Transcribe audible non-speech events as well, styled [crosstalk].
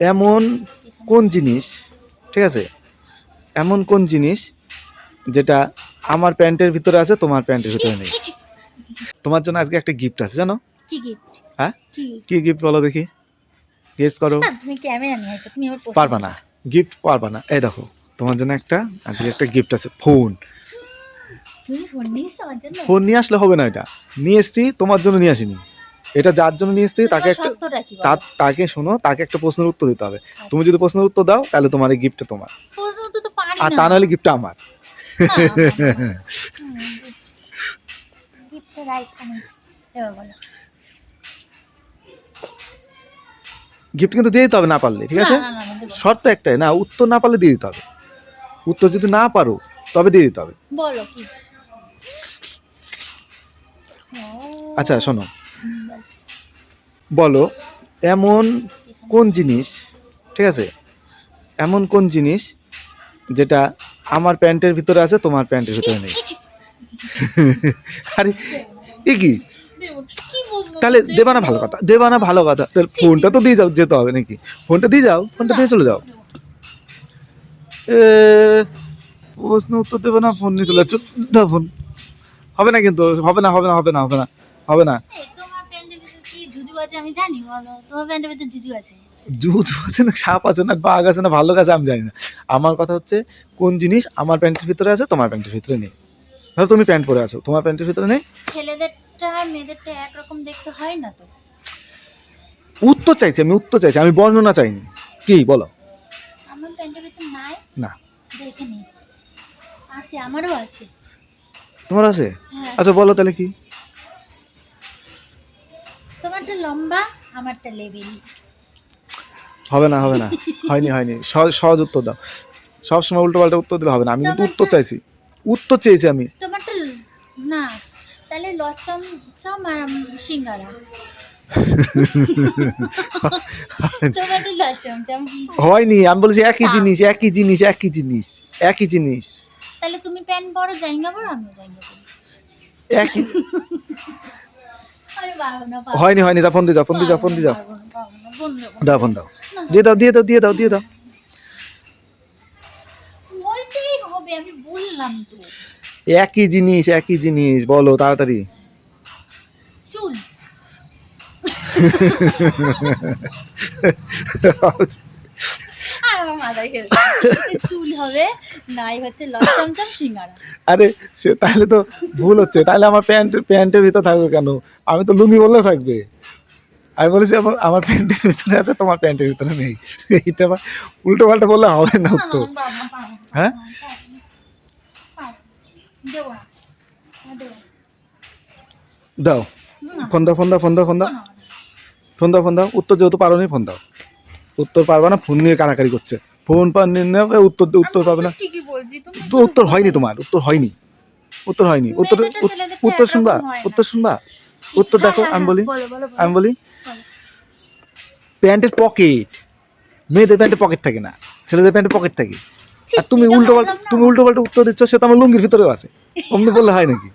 এমন কোন জিনিস ঠিক আছে? এমন কোন জিনিস যেটা আমার প্যান্টের ভিতরে আছে তোমার প্যান্টের ভিতরে নেই? তোমার জন্য আজকে একটা গিফট আছে জানো? কি গিফট হ্যাঁ? কি গিফট বলো দেখি? গেস করো। তুমি ক্যামেরা নিয়ে আসো তুমি আবার পারবা না। গিফট পারবা না। এই দেখো তোমার জন্য একটা আজকে একটা গিফট আছে ফোন আমার ফোন নিয়ে আসলে হবে না এটা। নিয়ে এসছি তোমার জন্য নিয়ে আসিনি। এটা যার জন্য নিয়ে এসছি তাকে একটা তাকে শোনো তাকে একটা প্রশ্নের উত্তর দিতে হবে। তুমি যদি প্রশ্নের উত্তর দাও তাহলে তোমার এই গিফট তোমার। আর তা নাহলে গিফটটা আমার। গিফট কিন্তু দিয়ে দিতে হবে না পারলে ঠিক আছে। শর্ত একটাই না উত্তর না পারলে দিয়ে দিতে হবে। উত্তর যদি না পারো তবে দিয়ে দিতে হবে। বলো কি? আচ্ছা শোনো। বলো, এমন কোন জিনিস, ঠিক আছে? এমন কোন জিনিস যেটা আমার প্যান্টের ভিতরে আছে, তোমার প্যান্টের ভিতরে নেই? আরে, এ কি? তাহলে করছ? দেবা না ভালো কথা দেবা না ভালো কথা। তাহলে ফোনটা তো দিয়ে যাও, যেতে হবে নাকি? ফোনটা দিয়ে যাও, ফোনটা দিয়ে চলে যাও। প্রশ্ন উত্তর দেবে না, ফোন নিয়ে চলে যাচ্ছ। ফোন। হবে না কিন্তু, হবে না হবে না হবে না হবে না হবে না। আছে আমি জানি বলো তোমার প্যান্টের ভিতরে ঝুজু আছে। জুত আছে না সাপ আছে না বাঘ আছে না ভালো আছে আমি জানি না। আমার কথা হচ্ছে কোন জিনিস আমার প্যান্টের ভিতরে আছে তোমার প্যান্টের ভিতরে নেই। ধরো তুমি প্যান্ট পরে আছো তোমার প্যান্টের ভিতরে নেই? ছেলেদেরটা আর মেয়েদেরটা একরকম দেখতে হয় না তো। উত্তর চাইছি আমি উত্তর চাইছি আমি বর্ণনা চাইনি। কি বলো। আমার প্যান্টের ভিতরে নাই? না। দেখে নি। আছে আমারও আছে। তোমার আছে? হ্যাঁ। আচ্ছা বলো তাহলে কি? তোমারটা লম্বা আমারটা লেবেল। হবে না হবে না। হয়নি হয়নি। সহজ উত্তর দাও। সব সময় উল্টো পাল্টা উত্তর দিলে হবে না। আমি কিন্তু উত্তর চাইছি। উত্তর চেয়েছি আমি। তোমারটা না তাহলে লচম চম আর সিঙ্গারা। হয়নি। আমি বলেছি একই জিনিস একই জিনিস একই জিনিস একই জিনিস। তাহলে তুমি প্যান্ট পরো জাইঙ্গা পরো আমিও জাইঙ্গা একই হয়নি হয়নি তা ফোন দিয়ে যাও ফোন দিয়ে যাও ফোন দিয়ে যাও। দাও ফোন দাও। দিয়ে দাও দিয়ে দাও দিয়ে দাও দিয়ে দাও। একই জিনিস একই জিনিস বলো তাড়াতাড়ি। চুল। [laughs] চুল হবে নাই হচ্ছে লচমচম সিঙ্গারা। আরে সে তাহলে তো ভুল হচ্ছে। তাহলে আমার প্যান্ট প্যান্টের ভিতরে থাকবে কেন? আমি তো লুঙ্গি বললে থাকবে। আমি বলেছি আমার আমার প্যান্টের ভিতরে আছে তোমার প্যান্টের ভিতরে নেই। এইটা আবার উল্টো পাল্টা বললে হবে না উত্তর। হ্যাঁ? না। দাও। ফোন দাও ফোন দাও ফোন দাও ফোন দাও। ফোন দাও ফোন দাও। উত্তর যেহেতু পারো নি ফোন দাও। উত্তর পারবে না ফোন নিয়ে কানাকারি করছে। ফোন পার নেবে উত্তর উত্তর পাবে না। উত্তর হয়নি তোমার উত্তর হয়নি। উত্তর হয়নি। উত্তর উত্তর শুনবা উত্তর শুনবা। উত্তর দেখো আমি বলি। আমি বলি প্যান্টের পকেট। মেয়েদের প্যান্টে পকেট থাকে না ছেলেদের প্যান্টে পকেট থাকে। আর তুমি উল্টো পাল্টা তুমি উল্টো পাল্টা উত্তর দিচ্ছ সে তো আমার লুঙ্গির ভিতরেও আছে। অমনি বললে হয় নাকি?